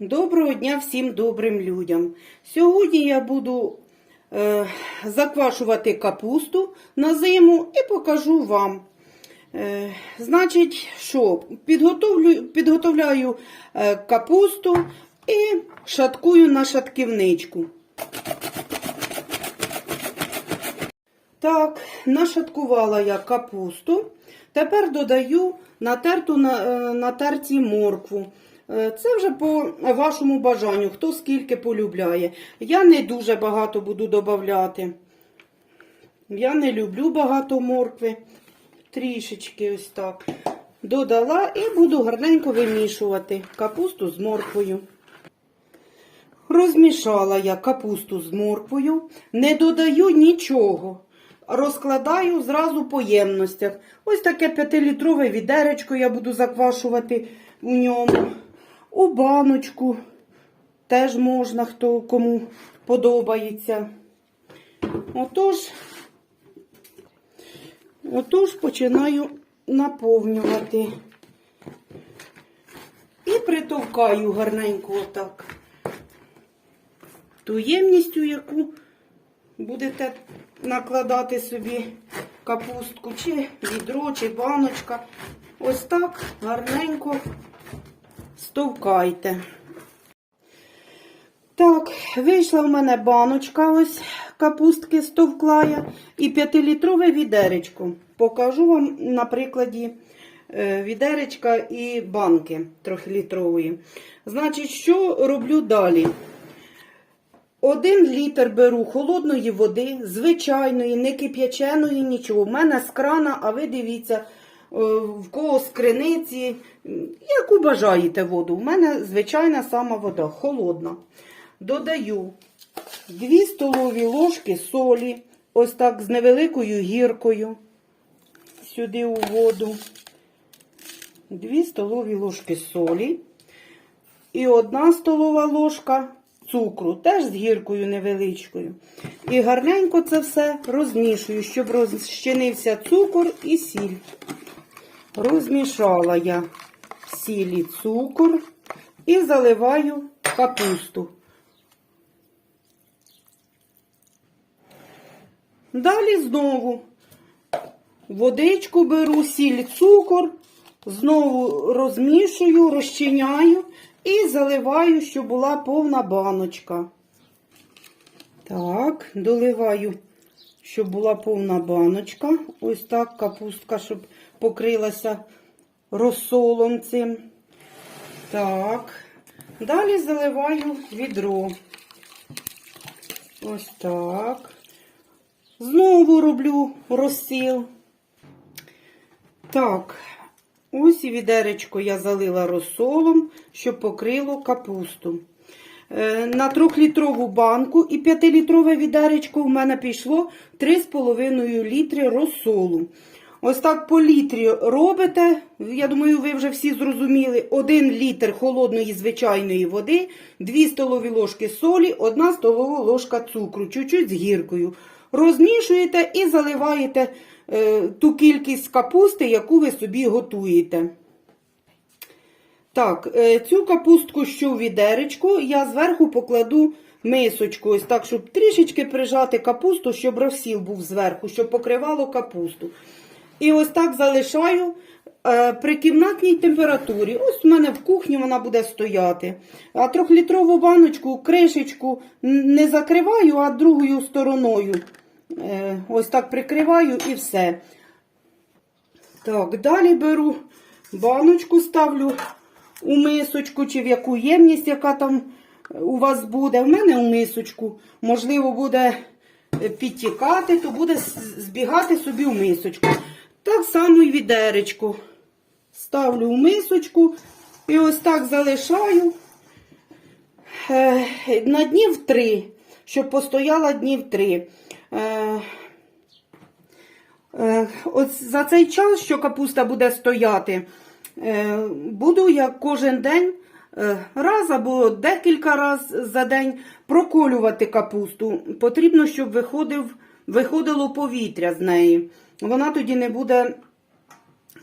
Доброго дня всім добрим людям. Сьогодні я буду е, заквашувати капусту на зиму і покажу вам. Е, значить, що підготовлю, підготовляю е, капусту і шаткую на шатківничку. Так, нашаткувала я капусту. Тепер додаю натерту на, е, натерті моркву. Е, Це вже по вашому бажанню, хто скільки полюбляє. Я не дуже багато буду додавати. Я не люблю багато моркви. Трішечки ось так. Додала і буду гарненько вимішувати капусту з морквою. Розмішала я капусту з морквою, не додаю нічого. Розкладаю зразу по ємностях. Ось таке 5-літрове відеречко я буду заквашувати у ньому. У баночку теж можна, хто кому подобається. Отож, отож починаю наповнювати. І притовкаю гарненько отак. Ту ємністю, яку будете накладати собі капустку, чи відро, чи баночка. Ось так гарненько стовкайте. Так, вийшла в мене баночка, ось капустки стовкла я, і 5-літрове відеречко. Покажу вам на прикладі е, відеречка і банки трьохлітрової. Значить, що роблю далі? Один літр беру холодної води, звичайної, не кип'яченої, нічого. У мене з крана, а ви дивіться, в кого з криниці, яку бажаєте воду. У мене звичайна сама вода, холодна. Додаю 2 столові ложки солі, ось так з невеликою гіркою. Сюди у воду. 2 столові ложки солі. І одна столова ложка цукру, теж з гіркою невеличкою. І гарненько це все розмішую, щоб розчинився цукор і сіль. Розмішала я сіль і цукор і заливаю капусту. Далі знову водичку беру, сіль, цукор, знову розмішую, розчиняю і заливаю, щоб була повна баночка. Так, доливаю, щоб була повна баночка. Ось так капустка, щоб покрилася розсолом цим. Так. Далі заливаю відро. Ось так. Знову роблю розсіл. Так, ось і відеречко я залила розсолом, щоб покрило капусту. Е, На 3-літрову банку і 5-літрове відеречко в мене пішло 3,5 літри розсолу. Ось так по літрі робите. Я думаю, ви вже всі зрозуміли. 1 літр холодної звичайної води, 2 столові ложки солі, 1 столова ложка цукру, чуть-чуть з гіркою. Розмішуєте і заливаєте е, ту кількість капусти, яку ви собі готуєте. Так, е, цю капустку, що в відеречку, я зверху покладу мисочку, ось так, щоб трішечки прижати капусту, щоб розсіл був зверху, щоб покривало капусту. І ось так залишаю е, при кімнатній температурі. Ось у мене в кухні вона буде стояти. А трьохлітрову баночку, кришечку не закриваю, а другою стороною. Е, ось так прикриваю і все. Так, далі беру баночку, ставлю у мисочку чи в яку ємність, яка там у вас буде. В мене у мисочку. Можливо, буде підтікати, то буде збігати собі в мисочку. Так само і відеречко. Ставлю в мисочку і ось так залишаю е, на днів три, щоб постояла днів три. Е, Е, Ось за цей час, що капуста буде стояти, буду я кожен день раз або декілька разів за день проколювати капусту. Потрібно, щоб виходив, виходило повітря з неї. Вона тоді не буде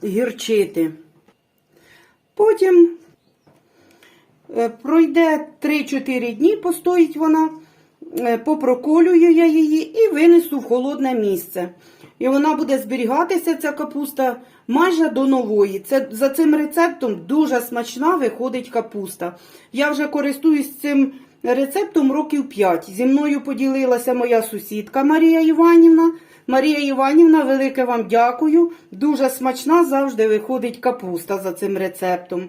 гірчити. Потім Е, Пройде 3-4 дні, постоїть вона, е, попроколюю я її і винесу в холодне місце. І вона буде зберігатися, ця капуста, майже до нової. Це, за цим рецептом дуже смачна виходить капуста. Я вже користуюсь цим рецептом років 5. Зі мною поділилася моя сусідка Марія Іванівна. Марія Іванівна, велике вам дякую. Дуже смачна завжди виходить капуста за цим рецептом.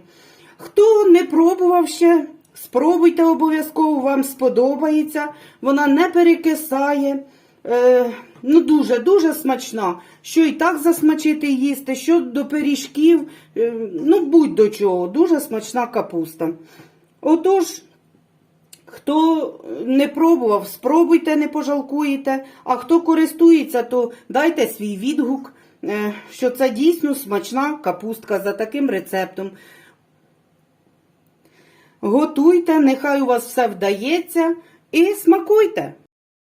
Хто не пробував ще, спробуйте обов'язково, вам сподобається. Вона не перекисає. Е, ну, дуже, дуже смачна. Що і так засмачити їсти, що до пиріжків, е, ну будь до чого, дуже смачна капуста. Отож, хто не пробував, спробуйте, не пожалкуєте. А хто користується, то дайте свій відгук, е, що це дійсно смачна капустка за таким рецептом. Готуйте, нехай у вас все вдається і смакуйте.